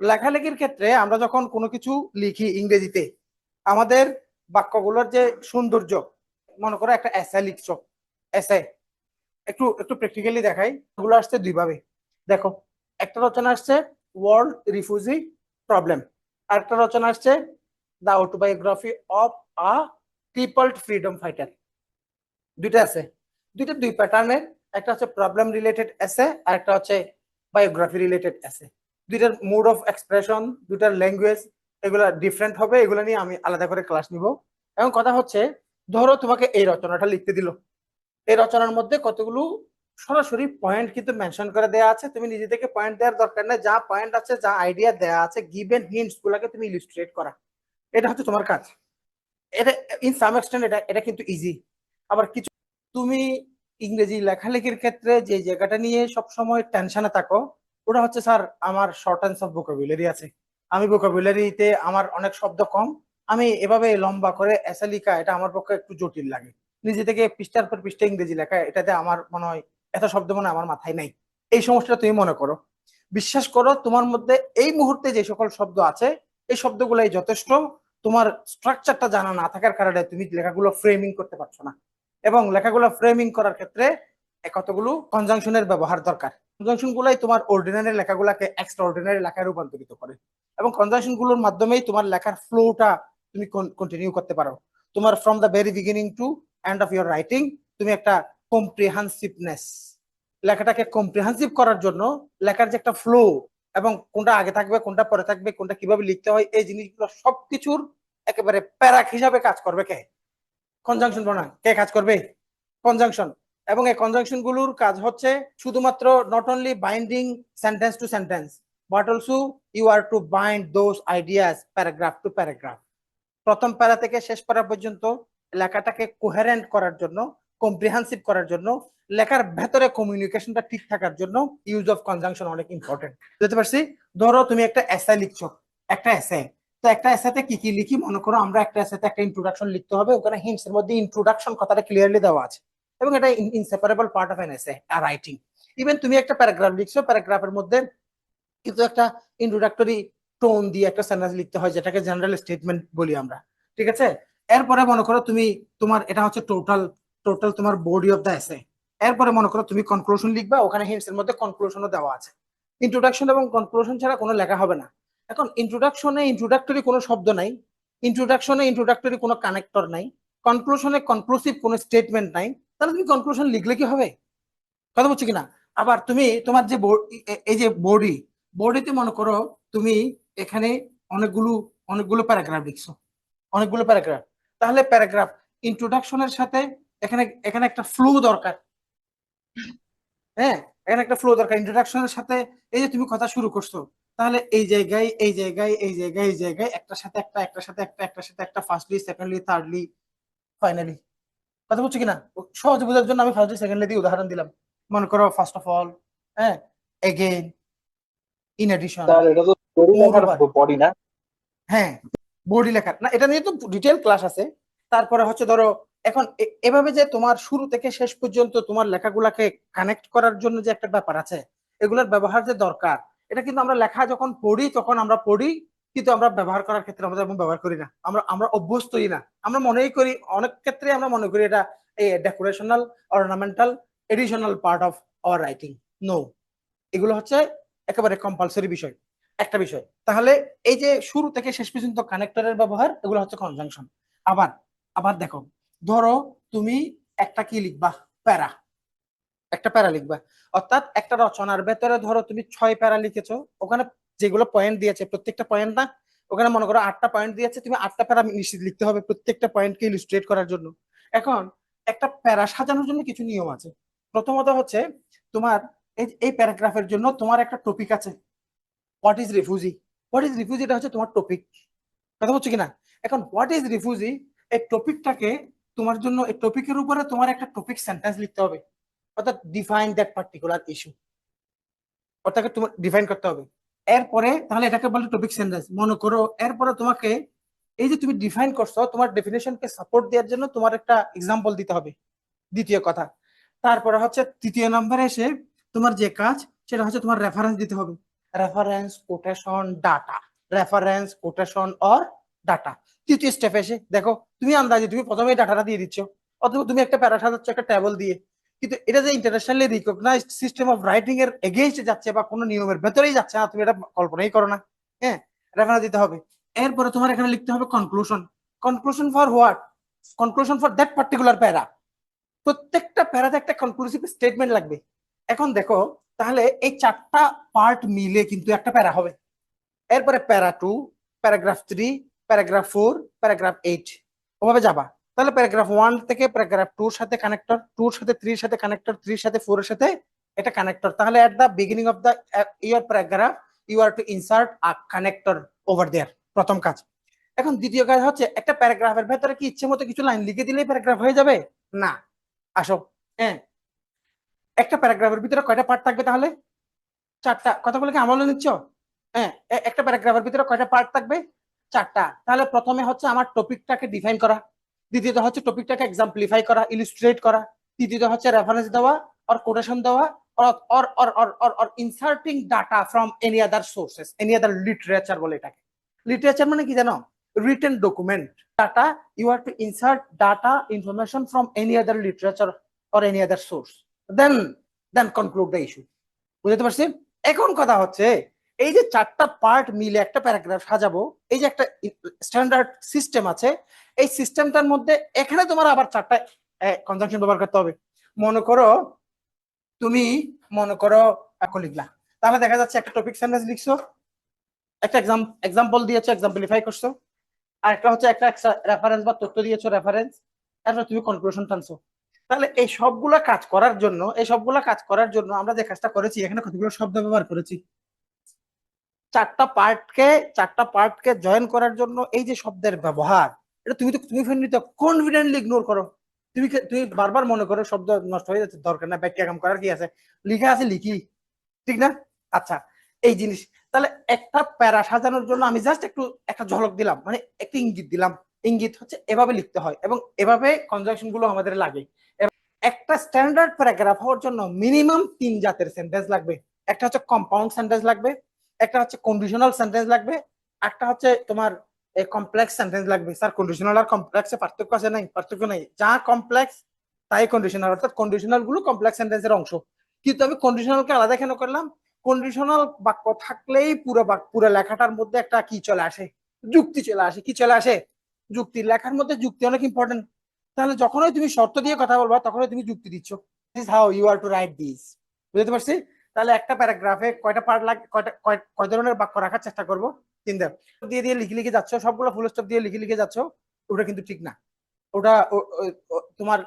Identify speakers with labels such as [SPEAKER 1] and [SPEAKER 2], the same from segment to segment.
[SPEAKER 1] লেখালেখির ক্ষেত্রে আমরা যখন কোনো কিছু লিখি ইংরেজিতে, আমাদের বাক্যগুলোর যে সৌন্দর্য, মনে করো একটা এসে লিখছো এসে একটু একটু প্র্যাকটিক্যালি দেখাই, এগুলো আসছে দুইভাবে। দেখো, একটা রচনা আসছে ওয়ার্ল্ড রিফিউজি প্রবলেম আর একটা রচনা আসছে the autobiography of a crippled freedom fighter দুইটা আছে। দুইটা দুই প্যাটার্নের একটা হচ্ছে প্রবলেম রিলেটেড এসে আর একটা হচ্ছে বায়োগ্রাফি রিলেটেড এসে দুইটার মুড অফ এক্সপ্রেশন দুইটার ল্যাঙ্গুয়েজ এগুলা ডিফারেন্ট হবে, এগুলো নিয়ে আমি আলাদা করে ক্লাস নিব। এবং কথা হচ্ছে, ধরো তোমাকে এই রচনাটা লিখতে দিল। এই রচনার মধ্যে কতগুলো সরাসরি পয়েন্ট কিন্তু মেনশন করে দেওয়া আছে। তুমি নিজে থেকে পয়েন্ট দেওয়ার দরকার নেই। যা পয়েন্ট আছে, যা আইডিয়া দেওয়া আছে গিভেন হিন্টস গুলাকে তুমি ইলিস্ট্রেট করা। এটা হচ্ছে তোমার কাজ। এটা ইন সাম এক্সটেন্ট এটা এটা কিন্তু ইজি আবার কিছু তুমি ইংরেজি লেখালেখির ক্ষেত্রে যে জায়গাটা নিয়ে সবসময় টেনশনে থাকো ওটা হচ্ছে, স্যার, আমার শর্ট অ্যান্স অফ ভোকাবুলারি আছে। আমি ভোকাবুলারিতে আমার অনেক শব্দ কম। আমি এভাবে লম্বা করে এসে লিখা, এটা আমার পক্ষে একটু জটিল লাগে। নিজে থেকে পৃষ্ঠার পর পৃষ্ঠা ইংরেজি লেখা, এটাতে আমার মনে হয় এত শব্দ মনে আমার মাথায় নাই। এই সমস্যাটা তুমি মনে করো। বিশ্বাস করো, তোমার মধ্যে এই মুহূর্তে যে সকল শব্দ আছে, এই শব্দগুলাই যথেষ্ট। তোমার স্ট্রাকচারটা জানা না থাকার কারণে তুমি লেখাগুলো ফ্রেমিং করতে পারছ না। এবং লেখাগুলো ফ্রেমিং করার ক্ষেত্রে কতগুলো? কনজাংশনের ব্যবহার দরকার। কনজাংশন গুলাই তোমার অর্ডিনারি লেখাগুলাকে এক্সট্রা অর্ডিনারি লেখায় রূপান্তরিত করে। এবং কনজাংশনগুলোর মাধ্যমেই তোমার লেখার ফ্লোটা তুমি কন্টিনিউ করতে পারো। তোমার from the very beginning to end of your writing তুমি একটা কম্প্রিহেন্সিভনেস লেখাটাকে কম্প্রিহেন্সিভ করার জন্য লেখার যে একটা ফ্লো এবং কোনটা আগে থাকবে, কোনটা পরে থাকবে, কোনটা কীভাবে লিখতে হয়, এই জিনিসগুলো সবকিছুর একেবারে প্যারাক হিসাবে কাজ করবে কে? কনজাংশন প্রণাম কে কাজ করবে? কনজাংশন এবং এই কনজাংশনগুলোর কাজ হচ্ছে শুধুমাত্র not only binding sentence to sentence but also you are to bind those ideas paragraph to paragraph প্রথম প্যারা থেকে শেষ প্যারা পর্যন্ত লেখাটাকে কোহেরেন্ট করার জন্য কম্প্রিহেন্সিভ করার জন্য, লেখার ভেতরে কমিউনিকেশনটা ঠিক থাকার জন্য ইউজ অফ কনজাংশন অনেক ইম্পর্টেন্ট বুঝতে পারছি? ধরো তুমি একটা এসআই লিখছো, একটা এসআই তো একটা এসএতে কি কি লিখি? মনে করো আমরা একটা এসএতে একটা ইন্ট্রোডাকশন লিখতে হবে, ওখানে হিন্টস এর মধ্যে ইন্ট্রোডাকশন কথাটা ক্লিয়ারলি দেওয়া আছে। এবং এটা inseparable part of an essay writing even তুমি একটা প্যারাগ্রাফ লিখছো প্যারাগ্রাফের মধ্যে কিন্তু একটা ইন্ট্রোডাক্টরি টোন দিয়ে একটা সেন্টেন্স লিখতে হয়, যেটাকে জেনারেল স্টেটমেন্ট বলি আমরা, ঠিক আছে? এরপরে মনে করো তুমি তোমার, এটা হচ্ছে টোটাল টোটাল তোমার বডি অফ দ্য এসে এরপরে মনে করো তুমি কনক্লুশন লিখবা, ওখানে হিন্টস এর মধ্যে কনক্লুশনও দেওয়া আছে। ইন্ট্রোডাকশন এবং কনক্লুশন ছাড়া কোনো লেখা হবে না। এখন ইন্ট্রোডাকশনে ইন্ট্রোডাক্টরি কোনো শব্দ নাই ইন্ট্রোডাকশনে ইন্ট্রোডাক্টরি কোনো কানেক্টর নাই কনক্লুশনে কনক্লুসিভ কোনো স্টেটমেন্ট নাই তাহলে তুমি কনক্লুশন লিখলে কি হবে? কথা বলছি কিনা? আবার তুমি তোমার যে এই যে বডি বডিতে মনে করো তুমি এখানে অনেকগুলো অনেকগুলো প্যারাগ্রাফ লিখছো। অনেকগুলো প্যারাগ্রাফ তাহলে প্যারাগ্রাফ ইন্ট্রোডাকশনের সাথে এখানে এখানে একটা ফ্লো দরকার। হ্যাঁ এখানে একটা ফ্লো দরকার। ইন্ট্রোডাকশনের সাথে এই যে তুমি কথা শুরু করছ, তাহলে এই জায়গায় এই জায়গায় এই জায়গায় এই জায়গায় একটার সাথে একটা, একটার সাথে একটা, একটার সাথে একটা ফার্স্টলি সেকেন্ডলি থার্ডলি ফাইনালি কথা বলছি কিনা? সহজে বোঝার জন্য আমি ফার্স্টলি সেকেন্ডলি দিয়ে উদাহরণ দিলাম। মনে করো ফার্স্ট অফ অল হ্যাঁ এগেইন ইন এডিশন
[SPEAKER 2] এটা তো. বডি না?
[SPEAKER 1] হ্যাঁ বডি লেখার। না এটা নিয়ে তো ডিটেল ক্লাস আছে। তারপরে হচ্ছে ধরো এখন এভাবে যে তোমার শুরু থেকে শেষ পর্যন্ত তোমার লেখাগুলাকে কানেক্ট করার জন্য যে একটা ব্যাপার আছে এগুলোর ব্যবহার যে দরকার এটা কিন্তু আমরা লেখা যখন পড়ি তখন আমরা পড়ি কিন্তু আমরা ব্যবহার করার ক্ষেত্রে আমরা তেমন ব্যবহার করি না। আমরা আমরা অভ্যস্তই না। আমরা মনেই করি, অনেক ক্ষেত্রে আমরা মনে করি এটা এই decorational ornamental additional part of our writing no এগুলো হচ্ছে একেবারে কম্পালসারি বিষয়। একটা বিষয়। তাহলে এই যে শুরু থেকে শেষ পর্যন্ত কানেক্টরের ব্যবহার, এগুলো হচ্ছে কনজাংশন আবার আবার দেখো, ধরো তুমি একটা কি লিখবা? প্যারা। একটা প্যারা লিখবা। অর্থাৎ একটা রচনার ভেতরে ধরো তুমি ছয় প্যারা লিখেছো, ওখানে যেগুলো পয়েন্ট দিয়েছে, প্রত্যেকটা পয়েন্ট না, ওখানে মনে করো আটটা পয়েন্ট দিয়েছে, তুমি আটটা প্যারা নিশ্চিত লিখতে হবে প্রত্যেকটা পয়েন্টকে ইলিস্ট্রেট করার জন্য। এখন একটা প্যারা সাজানোর জন্য কিছু নিয়ম আছে। প্রথমত হচ্ছে তোমার এই প্যারাগ্রাফের জন্য তোমার একটা টপিক আছে। What is refugee what is refugee এটা হচ্ছে তোমার টপিক কথা বলছো কিনা? এখন হোয়াট ইজ রিফিউজি এই টপিকটাকে তোমার জন্য, এই টপিকের উপরে তোমার একটা টপিক সেন্টেন্স লিখতে হবে। অর্থাৎ ডিফাইন দ্যাট পার্টিকুলার ইস্যু অর্থাৎ তোমার ডিফাইন করতে হবে। এরপরে, তাহলে এটাকে বলে টপিক সেন্টেন্স মনে করো, এরপরে তোমাকে এই যে তুমি ডিফাইন করছ, তোমার ডেফিনেশনকে সাপোর্ট দেওয়ার জন্য তোমার একটা এক্সাম্পল দিতে হবে। দ্বিতীয় কথা। তারপরে হচ্ছে তৃতীয় নম্বরে এসে তোমার যে কাজ, সেটা হচ্ছে তোমার রেফারেন্স দিতে হবে। Reference quotation data reference quotation or data তৃতীয় স্টেপ এসে, দেখো, তুমি আন্দাজে তুমি প্রথমে ডাটাটা দিয়ে দিচ্ছ। অথবা তুমি একটা প্যারা সাজাচ্ছ একটা টেবল দিয়ে। কিন্তু এটা যে internationally recognised system of writing এর এগেইনস্টে যাচ্ছে বা কোনো নিয়মের ভেতরেই যাচ্ছে না, তুমি এটা কল্পনাই করো না হ্যাঁ? রেফারেন্স দিতে হবে। এরপরে তোমার এখানে লিখতে হবে conclusion conclusion for what conclusion for that particular para প্রত্যেকটা প্যারাতে একটা কনক্লুসিভ স্টেটমেন্ট লাগবে। এখন দেখো, তাহলে এই চারটা পার্ট মিলে কিন্তু একটা প্যারা হবে। এরপরে para two paragraph three paragraph four paragraph eight ওভাবে যাবা। তাহলে প্যারাগ্রাফ ওয়ান থেকে প্যারাগ্রাফ টুর সাথে কানেক্টর টুর সাথে থ্রির সাথে কানেক্টর থ্রির সাথে ফোর এর সাথে এটা কানেক্টর তাহলে at the beginning of the year paragraph you are to insert a connector over there প্রথম কাজ। এখন দ্বিতীয় কাজ হচ্ছে, একটা প্যারাগ্রাফের ভেতরে কি ইচ্ছে মতো কিছু লাইন লিখে দিলেই প্যারাগ্রাফ হয়ে যাবে? না। আসো হ্যাঁ। একটা প্যারাগ্রাফের ভিতরে কয়টা পার্ট থাকবে তাহলে? চারটা। কথাগুলো কি আমলে নিচ্ছ? হ্যাঁ একটা প্যারাগ্রাফের ভিতরে কয়টা পার্ট থাকবে? চারটা। তাহলে প্রথমে হচ্ছে আমার টপিকটাকে ডিফাইন করা। দ্বিতীয়ত হচ্ছে টপিকটাকে এক্সাম্পলিফাই করা ইলিস্ট্রেট করা। তৃতীয়ত হচ্ছে রেফারেন্স দেওয়া অর কোটেশন দেওয়া, or inserting data from any other sources, any other বলে এটাকে। লিটারেচার মানে কি জানো? Written document data you have to insert data information from any other literature or any other source then then conclude the issue বুঝতে পারছি? এখন কথা হচ্ছে এই যে চারটা পার্ট মিলে একটা প্যারাগ্রাফ সাজাবো, এই যে একটা স্ট্যান্ডার্ড সিস্টেম আছে, এই সিস্টেমটার মধ্যে এখানে তোমার আবার চারটা কনজাংশন ব্যবহার করতে হবে। মনে করো, তুমি মনে করো লিখলা তাহলে দেখা যাচ্ছে একটা টপিক সেন্টেন্স লিখছো, একটা এক্সাম এক্সাম্পল দিয়েছ এক্সাম্পলিফাই করছ, আর একটা হচ্ছে একটা রেফারেন্স বা তথ্য দিয়েছ রেফারেন্স তারপর তুমি কনক্লুশন টানছো। তাহলে এই সবগুলা কাজ করার জন্য, এই সবগুলা কাজ করার জন্য আমরা যে কাজটা করেছি, এখানে কতগুলো শব্দ ব্যবহার করেছি? চারটা পার্টকে চারটা পার্টকে জয়েন করার জন্য এই যে শব্দের ব্যবহার, এটা তুমি তো, তুমি কনফিডেন্টলি ইগনোর করো। তুমি তুমি বারবার মনে করো শব্দ নষ্ট হয়ে যাচ্ছে, দরকার না ব্যাখ্যা কাম করার কি আছে? লিখা আছে লিখি, ঠিক না? আচ্ছা এই জিনিস। তাহলে একটা প্যারা সাজানোর জন্য আমি জাস্ট একটু, একটা ঝলক দিলাম মানে একটা ইঙ্গিত দিলাম। ইঙ্গিত হচ্ছে এভাবে লিখতে হয় এবং এভাবে কনজাংশনগুলো আমাদের লাগে। একটা স্ট্যান্ডার্ড প্যারাগ্রাফ হওয়ার জন্য মিনিমাম তিন জাতের সেন্টেন্স লাগবে। একটা হচ্ছে কম্পাউন্ড সেন্টেন্স লাগবে একটা হচ্ছে কন্ডিশনাল সেন্টেন্স লাগবে, একটা হচ্ছে তোমার কমপ্লেক্স সেন্টেন্স লাগবে। স্যার কন্ডিশনাল আর কমপ্লেক্সে পার্থক্য আছে নাই? পার্থক্য নাই। যা কমপ্লেক্স তাই কন্ডিশনাল অর্থাৎ কন্ডিশনালগুলো কমপ্লেক্স সেন্টেন্সের অংশ। কিন্তু আমি কন্ডিশনালকে আলাদা কেন করলাম? কন্ডিশনাল বাক্য থাকলেই পুরো পুরো লেখাটার মধ্যে একটা কি চলে আসে? যুক্তি চলে আসে। কি চলে আসে? যুক্তি। লেখার মধ্যে যুক্তি অনেক ইম্পর্টেন্ট তাহলে যখনই তুমি শর্ত দিয়ে কথা বলবা, তখনই তুমি যুক্তি দিচ্ছ। This how you are to write this বুঝতে পারছি? তাহলে একটা প্যারাগ্রাফে কয়টা পার্ট লাগে কয়টা কয়- ধরনের বাক্য রাখার চেষ্টা করব? চিন্তা দিয়ে দিয়ে লিখে লিখে যাচ্ছ, সবগুলো ফুল স্টপ দিয়ে লিখে লিখে যাচ্ছ, ওটা কিন্তু ঠিক না। ওটা তোমার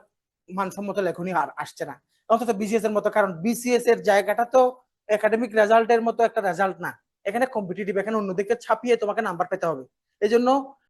[SPEAKER 1] মানসম্মত লেখনী আর আসছে না। অন্তত বিসিএস এর মতো, কারণ বিসিএস এর জায়গাটা তো একাডেমিক রেজাল্টের মতো একটা রেজাল্ট না। এখানে কম্পিটিটিভ এখানে অন্যদিকে ছাপিয়ে তোমাকে নাম্বার পেতে হবে। এই জন্য